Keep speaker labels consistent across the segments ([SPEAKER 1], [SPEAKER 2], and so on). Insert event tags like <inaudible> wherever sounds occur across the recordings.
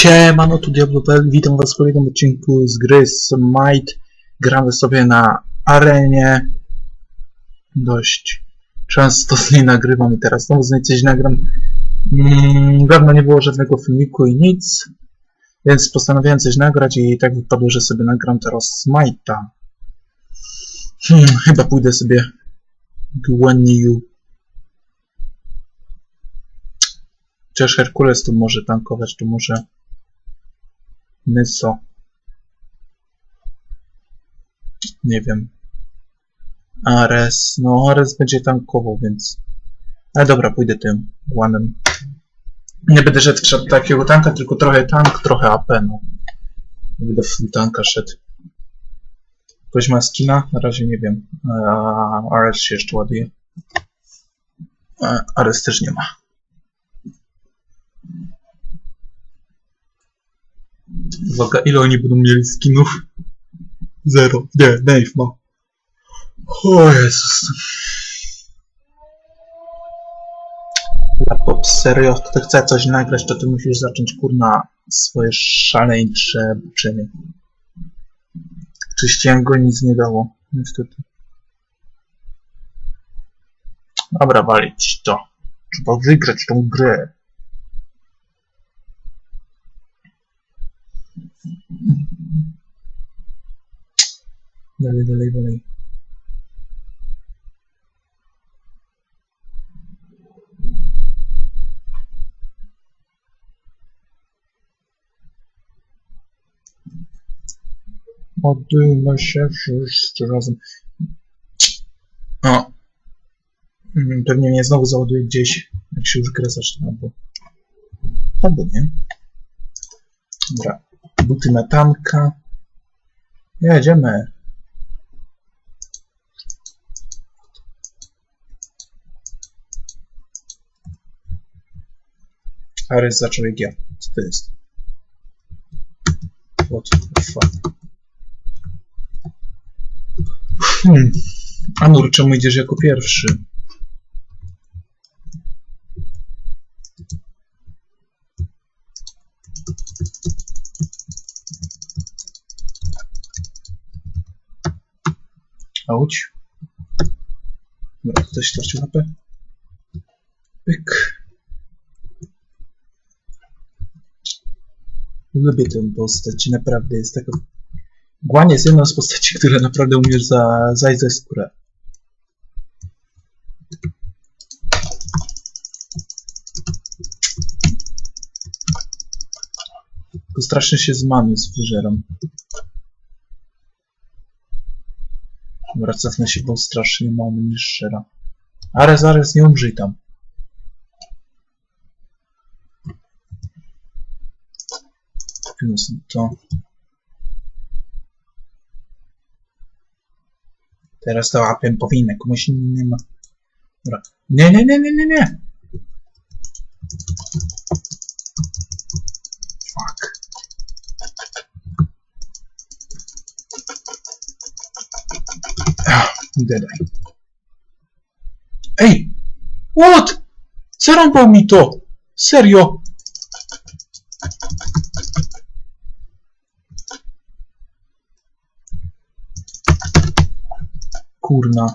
[SPEAKER 1] Siemano, tu Diablo.pl, witam was w kolejnym odcinku z gry Smite. Gramy sobie na arenie. Dość często z niej nagrywam i teraz znowu z niej coś nagram. Mm, dawno nie było żadnego filmiku i nic, więc postanowiłem coś nagrać i tak wypadło, że sobie nagram teraz Smite'a. Hmm, chyba pójdę sobie Gweniu. Chociaż Herkules tu może tankować, to może Nyso. Nie wiem. Ares. No, Ares będzie tankował, więc... Ale dobra, pójdę tym łanem. Nie będę szedł w takiego tanka, tylko trochę tank, trochę AP, no. Nie będę w tanka szedł. Ktoś ma skina? Na razie nie wiem. Ares się jeszcze ładuje. Ares też nie ma. Uwaga, ile oni będą mieli skinów? Zero. Nie, Dave ma. O Jezus. Laptop, serio, kto chce coś nagrać, to ty musisz zacząć, kurna, swoje szaleńcze buczenie. Czyściłem go, nic nie dało, niestety. Dobra, walić to. Trzeba wygrać tą grę. Dalej, dalej, dalej. Ładujmy się wszyscy razem. O. Mm, Pewnie mnie znowu załaduje gdzieś, jak się już gra zacznie, albo... Albo nie. Dobra. Buty na tanka. Jedziemy. Ares zaczął jak ja. Co to jest? What the fuck? Hmm. Anur, czemu idziesz jako pierwszy? Auć. Dobra, ktoś stracił HP. Pyk. Lubię tę postać, naprawdę jest taka... Głanie jest jedną z postaci, które naprawdę umiesz za, zajść ze skórę. Tylko strasznie się z many wyżeram. Dobra, cofnę się, bo strasznie mało niż szczera. Ale zaraz nie umrzyj tam. Kupimy sobie to. Teraz to łapię powinny, komuś innemu. Dobra. Nie, nie, nie, nie, nie, nie. Fuck. Gadaj. Ej! What? Zarąbał mi to! Serio! Kurna.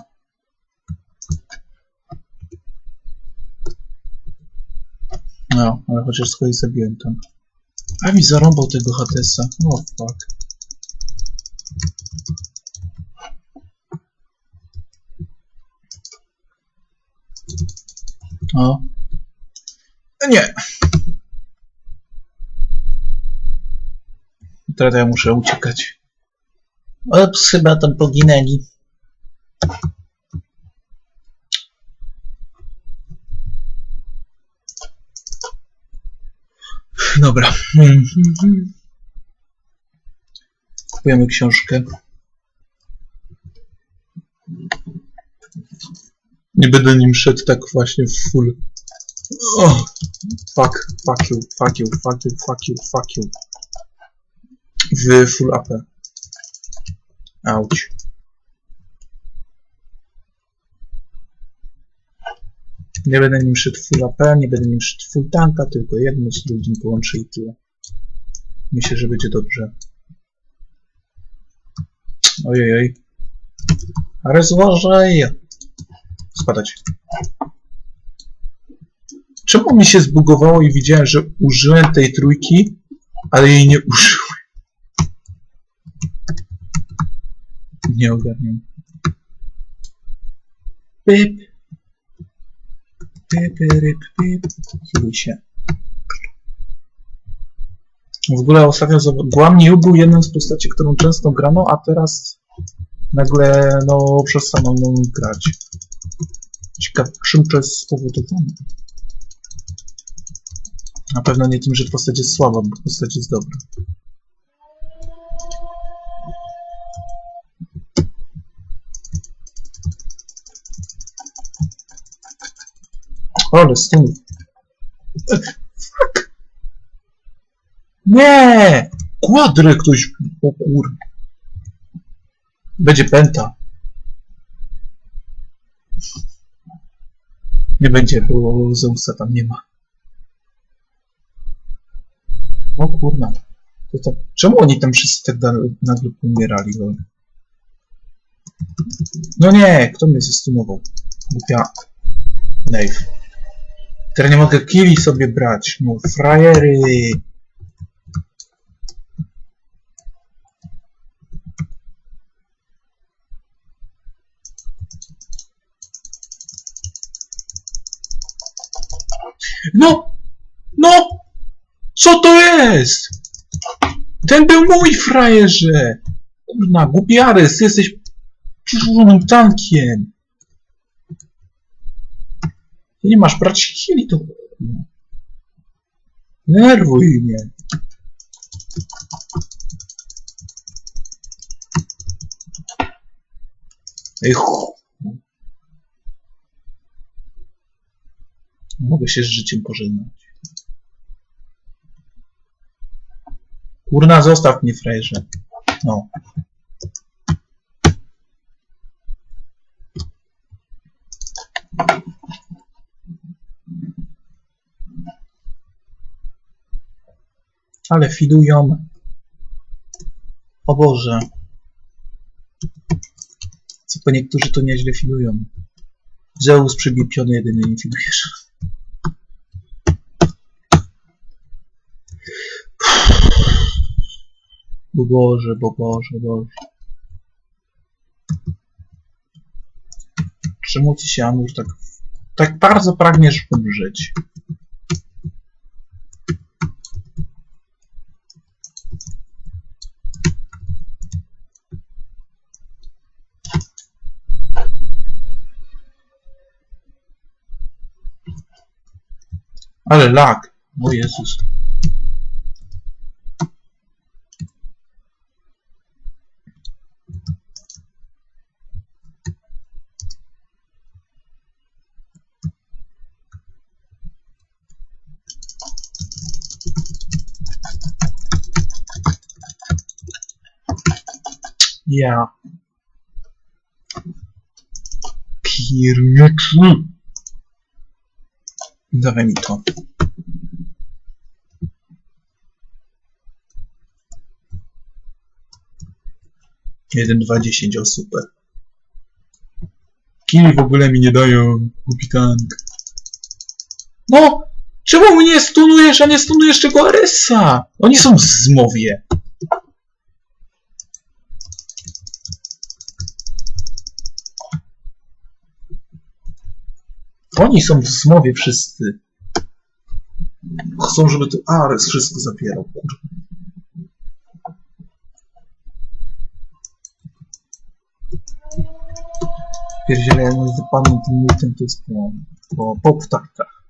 [SPEAKER 1] No, ale chociaż swoje zabiłem tam. A mi zarąbał tego Hadesa. O fuck. O. Nie. Teraz ja muszę uciekać. Ops, chyba tam poginęli. Dobra. Kupujemy książkę. Nie będę nim szedł tak właśnie w full. Oh, fuck, fuck you, fuck you, fuck you, fuck you, fuck you. W full AP. Auć. Nie będę nim szedł full AP, nie będę nim szedł full tanka, tylko jedno z drugim połączę i tyle. Myślę, że będzie dobrze. Ojej, oj. Ale złożej! Spadać. Czemu mi się zbugowało i widziałem, że użyłem tej trójki, ale jej nie użyłem? Nie ogarniam. Pip. Się. W ogóle ostatnio Guam New był jedną z postaci, którą często grano, a teraz nagle no przestaną mną grać. Ciekawe, czym to jest spowodowane. Na pewno nie tym, że postać jest słaba, bo postać jest dobra. Ale stun. Fuck! Nie! Kwadrę ktoś... O kur... Będzie penta. Nie będzie, bo Zeusa tam nie ma. O kurna. To tak, czemu oni tam wszyscy tak nagle umierali? No? nie, kto mnie zestumował? Głupia. Dave. Teraz nie mogę killi sobie brać. No frajery. No! No! Co to jest? Ten był mój frajerze! Kurna, głupiarys, ty jesteś czurzonym tankiem. Nie masz brać chwili, to... Nerwuj mnie. Ej. Mogę się z życiem pożegnać. Kurna, zostaw mnie, frajerze. No. Ale fidują. O Boże. Co po niektórzy to nieźle fidują. Zeus przybipiony jedyny nie fidujesz. Bo Boże, bo Boże, Boże. Czemu ci się Amur tak, tak bardzo pragniesz umrzeć? Ale lag. O Jezus. Ja. Pierniczy. Mi to. Jeden, dwa, dziesięć, o super. Kimi w ogóle mi nie dają, głupi tank. No! Czemu mnie stunujesz, a nie stunujesz tego Arysa? Oni są w zmowie. Oni są w zmowie wszyscy. Chcą, żeby to Ares wszystko zapierał. Kurwa. Pierdziele, jak nie zapadną tym multem, to jest po, po, po ptakach.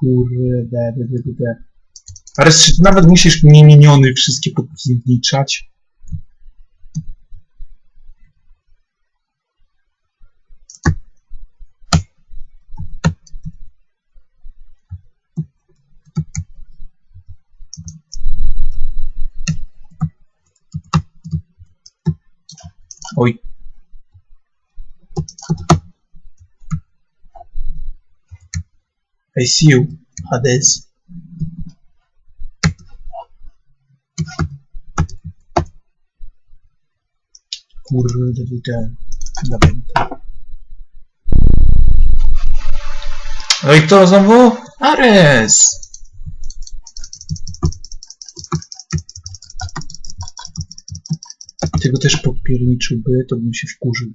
[SPEAKER 1] Kurde, de, de, de, de. Nawet musisz mi miniony wszystkie podliczać? Oj. I see you, Hades. Kurde, ten. Dawaj. No i to znowu? Ares! Tego też podpierniczyłby, to bym się wkurzył.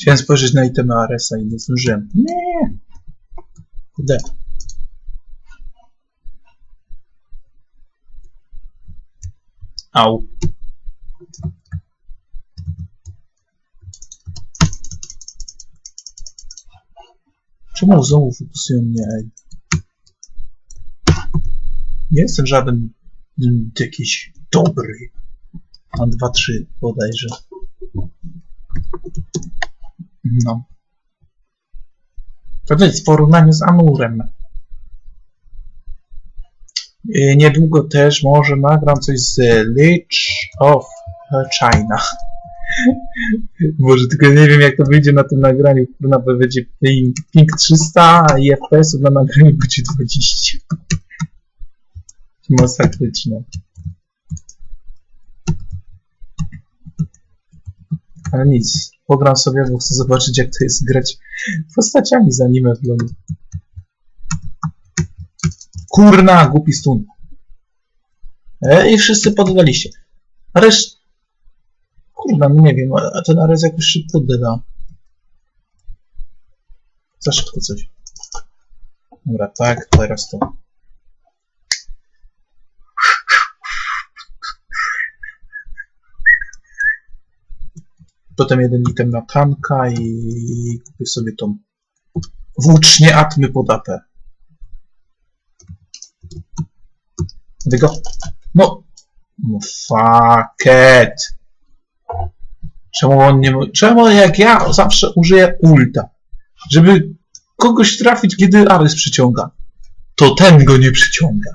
[SPEAKER 1] Chciałem spojrzeć na itemy Aresa i nie zdążyłem. Nie! Kurde. Au. Czemu znowu fokusują mnie? Ej? Nie jestem żaden jakiś dobry. Mam dwa, trzy bodajże. No. To jest w porównaniu z Amurem. I niedługo też może nagram coś z Lich of China. <laughs> Może tylko nie wiem jak to wyjdzie na tym nagraniu, kurna, bo będzie ping, ping 300 i FPS-ów na nagraniu będzie 20. Masakryczne. Ale nic, pogram sobie, bo chcę zobaczyć jak to jest grać postaciami z anime w. Kurna, głupi stun. E, I wszyscy poddaliście. A reszt... Kurna, no nie wiem, a ten Ares jakoś szybko oddycha. Za szybko coś. Dobra, tak, teraz to. Potem jeden item na tanka i kupię sobie tą włócznię atmy pod AP. Tego. No. No fuck it. Czemu on nie Czemu jak ja zawsze użyję ulta, żeby kogoś trafić, kiedy Ares przyciąga, to ten go nie przyciąga.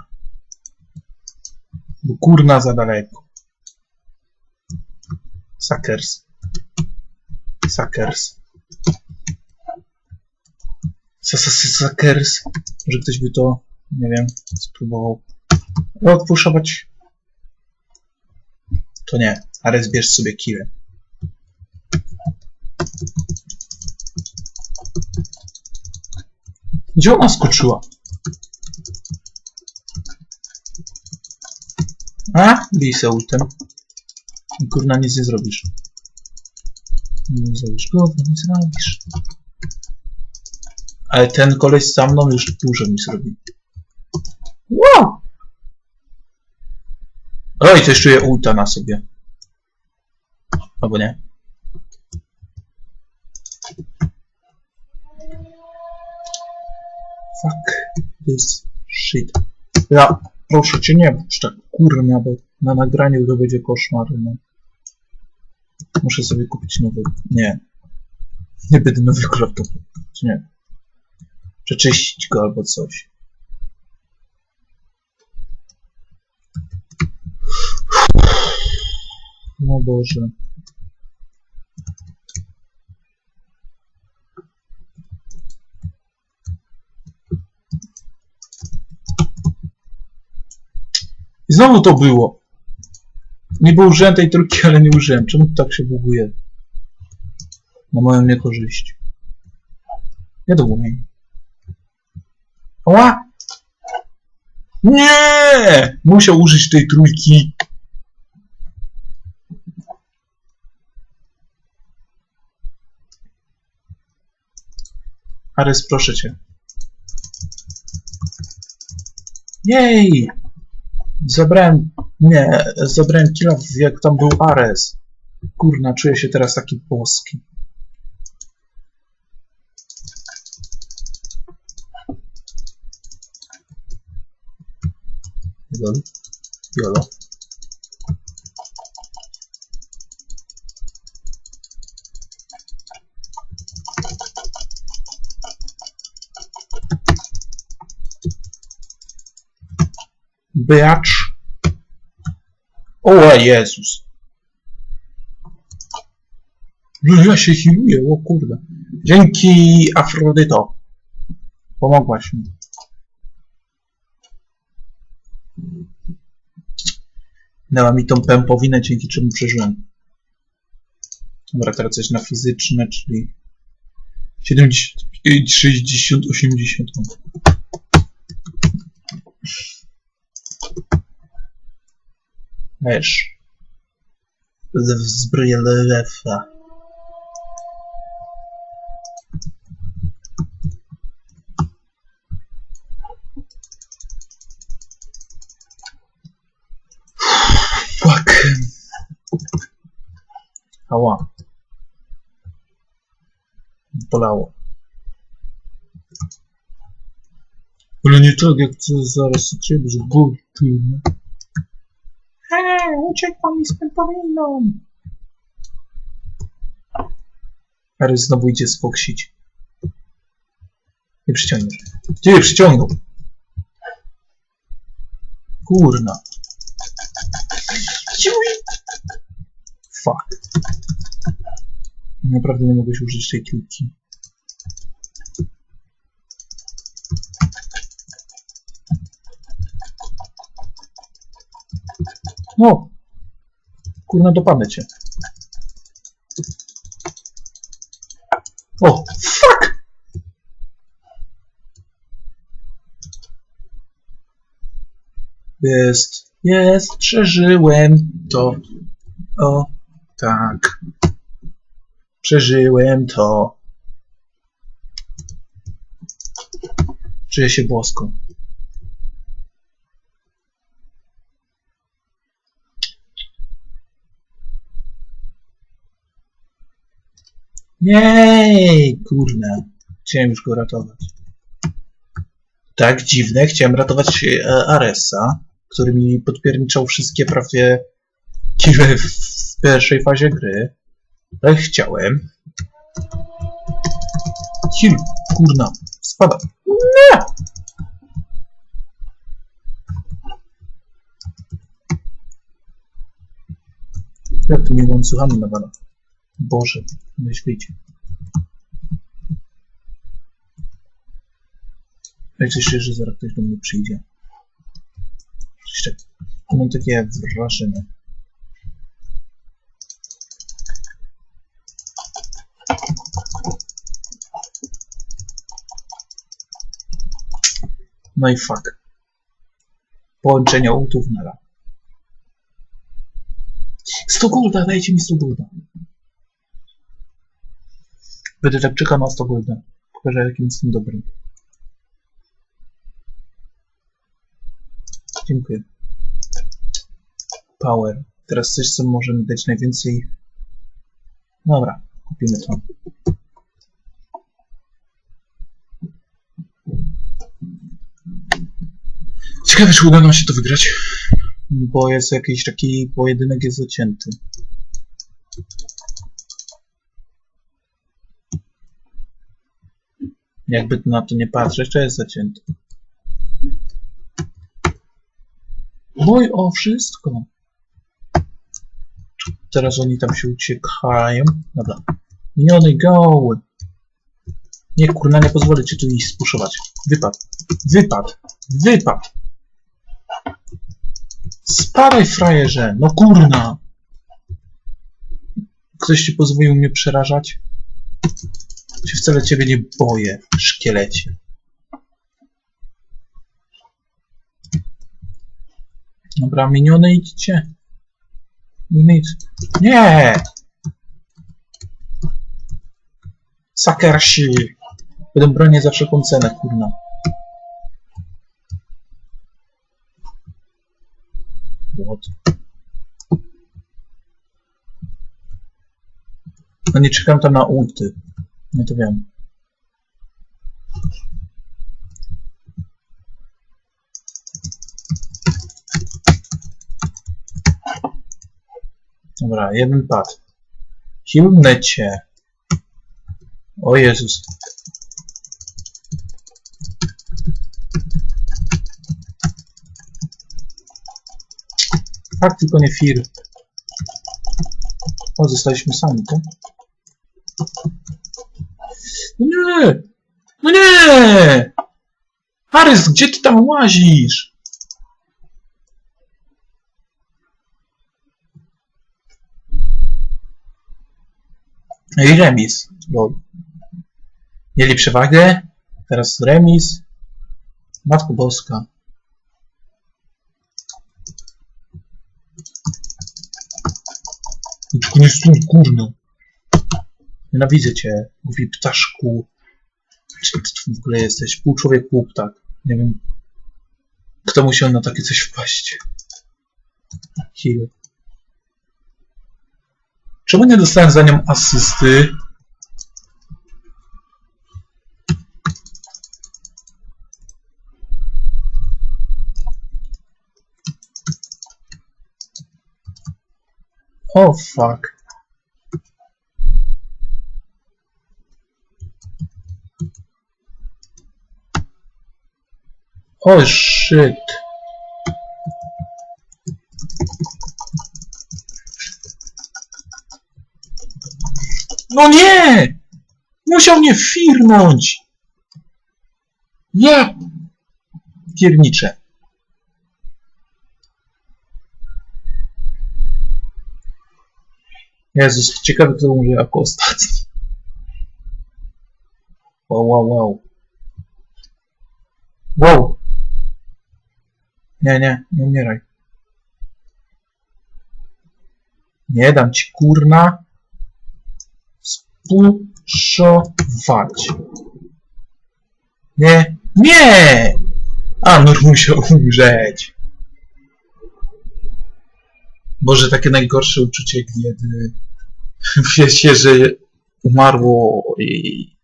[SPEAKER 1] Bo kurna za daleko. Suckers. Suckers. Suckers. Może ktoś by to, nie wiem, spróbował odpuszować. To nie. Ares bierz sobie killę. Gdzie ona skoczyła? A? Bij se ultem. Kurna, nic nie zrobisz. Nie zrobisz gówno, nie zrobisz. Ale ten koleś za mną już dużo mi zrobi. Wow! Oj, coś czuję ulta na sobie. Albo nie. Fuck this shit. Ja, proszę cię, nie bądź tak kurna, bo na nagraniu to będzie koszmar, no. Muszę sobie kupić nowy. Nie. Nie będę nowy laptop. Nie. Przeczyścić go albo coś. No Boże. I znowu to było. Niby użyłem tej trójki, ale nie użyłem. Czemu tak się buguje? Na moją niekorzyść. Nie do umiem. Oła! Nie! Musiał użyć tej trójki. Ares, proszę cię. Jej! Zabrałem... Nie, zabrałem killa, jak tam był Ares. Kurna, czuję się teraz taki boski. Lol. Jolo. Biacz. O Jezus. No ja się healuję, o kurde. Dzięki Afrodyto. Pomogłaś mi. Dała mi tą pępowinę, dzięki czemu przeżyłem. Dobra, teraz coś na fizyczne, czyli 70, 60, 80. Wiesz. Zbroję lewa. Fuck. Ała. Bolało. Ale nie tak, jak to zaraz od ciebie, że ból tylny. Hej, uciekła mi z pępowiną. Harry znowu idzie sfoksić. Nie przyciągniesz. Nie przyciągnął. Kurna. Fuck. Naprawdę nie mogłeś użyć tej kilki. No! Kurna, dopadnę cię. O! Fuck! Jest, jest, przeżyłem to. O, tak. Przeżyłem to. Czuję się bosko. Jej, kurna. Chciałem już go ratować. Tak, dziwne. Chciałem ratować e, Aresa, który mi podpierniczał wszystkie prawie kile w pierwszej fazie gry. Ale chciałem. Heal, kurna. Spada. Nie! Jak to mi nawala? Boże, na świecie. Jak coś się, że zaraz ktoś do mnie przyjdzie. Tak, mam takie wrażenie. No i fuck. Połączenia ultów nara. 100 golda, dajcie mi 100 golda. Będę tak na 100 golda. Pokażę jakim jestem dobrym. Dziękuję. Power. Teraz coś, co może mi dać najwięcej. Dobra, kupimy to. Ciekawe, czy uda nam się to wygrać. Bo jest jakiś taki pojedynek jest zacięty. Jakby na to nie patrzeć, to jest zacięty. Boj o wszystko. Teraz oni tam się uciekają. Dobra. Miniony go! Nie, kurna, nie pozwolę ci tu iść spuszować. Wypad. Wypad. Wypad. Spadaj, frajerze. No kurna. Ktoś ci pozwolił mnie przerażać? Się wcale ciebie nie boję, szkielecie. Dobra, miniony idźcie. I nic. Nie! Sakersi! Będę bronię za wszelką cenę, kurna. What? No nie czekam tam na ulty. My to wiemy. Dobra, jeden pad. Siłne cię. O Jezus. Tak, tylko nie fir. O, zostaliśmy sami, tak? No nie! No nie! Harys, gdzie ty tam łazisz? No i remis. Bo mieli przewagę, teraz remis. Matko Boska. Tylko nie stój, kurno. Nienawidzę cię, mówi ptaszku. Czy ty w ogóle jesteś? Pół człowiek, pół ptak. Nie wiem, kto musiał na takie coś wpaść. Heal. Czemu nie dostałem za nią asysty? O oh, fuck. Oh shit. No nie! Musiał mnie firnąć! Ja pierniczę. Jezus, ciekawe kto umrze jako ostatni. Wow, wow, wow. Wow! Nie, nie, nie umieraj. Nie dam ci kurna spuszować. Nie, nie! A, no musiał umrzeć. Boże, takie najgorsze uczucie, kiedy <laughs> wie się, że umarło i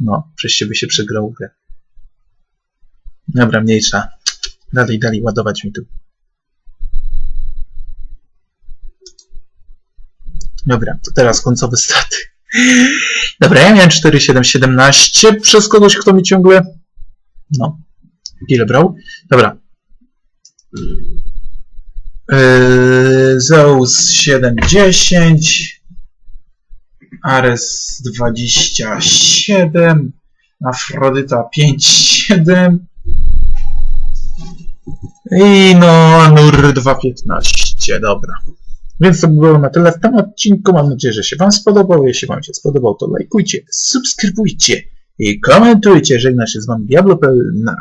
[SPEAKER 1] no, przez ciebie się przegrał. Dobra, mniejsza. Dalej, dalej, ładować mi tu. Dobra, to teraz końcowy staty. <laughs> Dobra, ja miałem 4717 przez kogoś, kto mi ciągle... No, ile brał? Dobra. Yy, Zeus 710 Ares 27 Afrodyta 57 i no Nur 215, dobra. Więc to by było na tyle w tym odcinku. Mam nadzieję, że się Wam spodobał. Jeśli Wam się spodobał, to lajkujcie, subskrybujcie i komentujcie. Żegna się z Wami Diablo.pl. Na